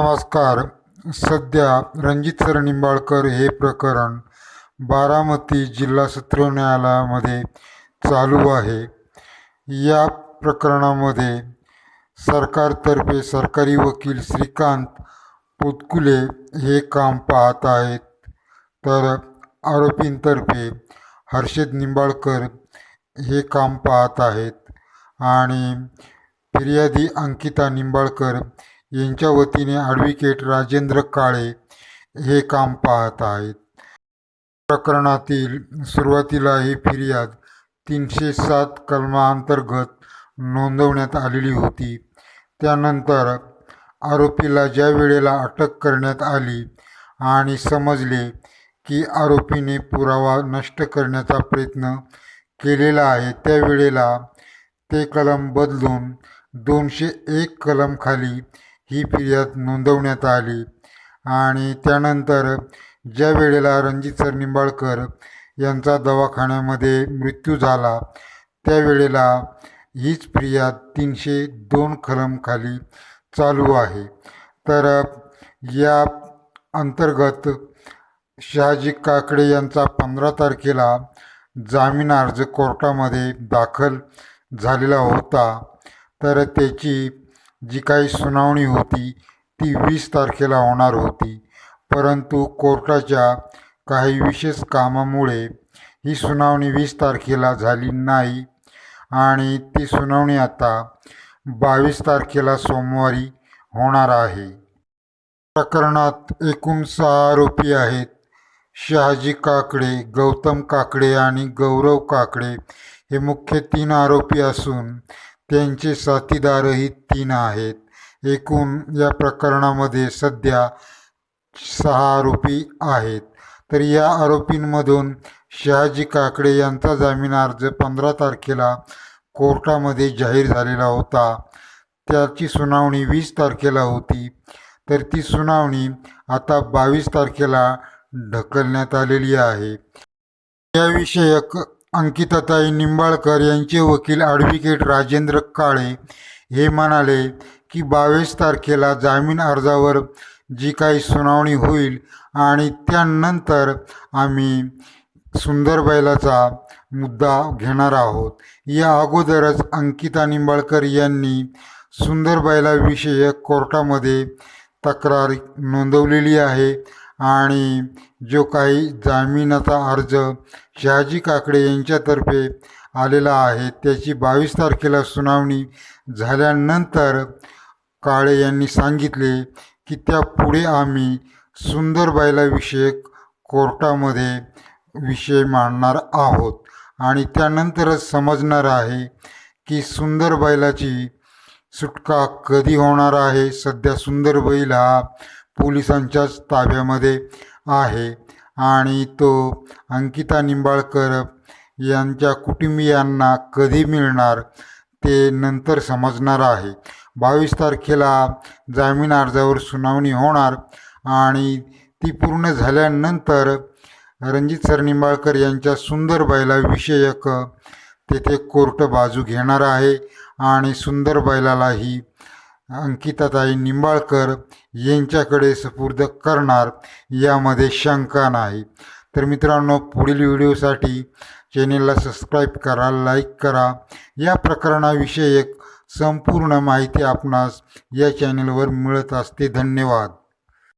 नमस्कार. सध्या रणजित सर निंबाळकर हे प्रकरण बारामती जिल्हा सत्र न्यायालयामध्ये चालू आहे. या प्रकरणामध्ये सरकारतर्फे सरकारी वकील श्रीकांत पोतकुले हे काम पाहत आहेत. तर आरोपींतर्फे हर्षद निंबाळकर हे काम पाहत आहेत. आणि फिर्यादी अंकिता निंबाळकर यांच्या वतीने ॲडव्होकेट राजेंद्र काळे हे काम पाहत आहेत. प्रकरणातील सुरुवातीला ही फिर्याद तीनशे सात कलमांतर्गत नोंदवण्यात आलेली होती. त्यानंतर आरोपीला ज्या वेळेला अटक करण्यात आली आणि समजले की आरोपीने पुरावा नष्ट करण्याचा प्रयत्न केलेला आहे त्यावेळेला ते कलम बदलून दोनशे एक कलमखाली ही फिर्याद नोंदवण्यात आली. आणि त्यानंतर ज्या वेळेला रणजित सर निंबाळकर यांचा दवाखान्यामध्ये मृत्यू झाला त्यावेळेला हीच फिर्याद तीनशे दोन कलमखाली चालू आहे. तर या अंतर्गत शहाजी काकडे यांचा पंधरा तारखेला जामीन अर्ज कोर्टामध्ये दाखल झालेला होता. तर त्याची जी काही सुनावणी होती ती वीस तारखेला होणार होती. परंतु कोर्टाच्या काही विशेष कामामुळे ही सुनावणी वीस तारखेला झाली नाही आणि ती सुनावणी आता बावीस तारखेला सोमवारी होणार आहे. प्रकरणात एकूण सहा आरोपी आहेत. शहाजी काकडे गौतम काकडे आणि गौरव काकडे हे मुख्य तीन आरोपी असून त्यांचे साथीदारही तीन आहेत. एकूण या प्रकरणामध्ये सध्या सहा आरोपी आहेत. तर या आरोपींमधून शहाजी काकडे यांचा जामीन अर्ज पंधरा तारखेला कोर्टामध्ये जाहीर झालेला होता. त्याची सुनावणी वीस तारखेला होती. तर ती सुनावणी आता बावीस तारखेला ढकलण्यात आलेली आहे. याविषयक अंकिताताई निंबाळकर यांचे वकील ॲडव्होकेट राजेंद्र काळे हे म्हणाले की बावीस तारखेला जामीन अर्जावर जी काही सुनावणी होईल आणि त्यानंतर आम्ही सुंदर बैलाचा मुद्दा घेणार आहोत. या अगोदरच अंकिता निंबाळकर यांनी सुंदर बैलाविषयक कोर्टामध्ये तक्रार नोंदवलेली आहे. आणि जो काही जामिनाचा अर्ज शहाजी काकडे यांच्यातर्फे आलेला आहे त्याची बावीस तारखेला सुनावणी झाल्यानंतर काळे यांनी सांगितले की त्या पुढे आम्ही सुंदर बैलाविषयक कोर्टामध्ये विषय मांडणार आहोत आणि त्यानंतरच समजणार आहे की सुंदर बैलाची सुटका कधी होणार आहे. सध्या सुंदरबाईला पोलिसांच्याच ताब्यामध्ये आहे. आणि तो अंकिता निंबाळकर यांच्या कुटुंबियांना कधी मिळणार ते नंतर समजणार आहे. बावीस तारखेला जामीन अर्जावर सुनावणी होणार आणि ती पूर्ण झाल्यानंतर रणजित सर निंबाळकर यांच्या सुंदर बैलाविषयक तेथे कोर्ट बाजू घेणार आहे. आणि सुंदर बैलालाही अंकिताताई निंबाळकर यांच्याकडे सुपूर्द करणार यामध्ये शंका नाही. तर मित्रांनो पुढील व्हिडिओसाठी चॅनेलला सबस्क्राईब करा लाईक करा. या प्रकरणाविषयक संपूर्ण माहिती आपणास या चॅनेलवर मिळत असते. धन्यवाद.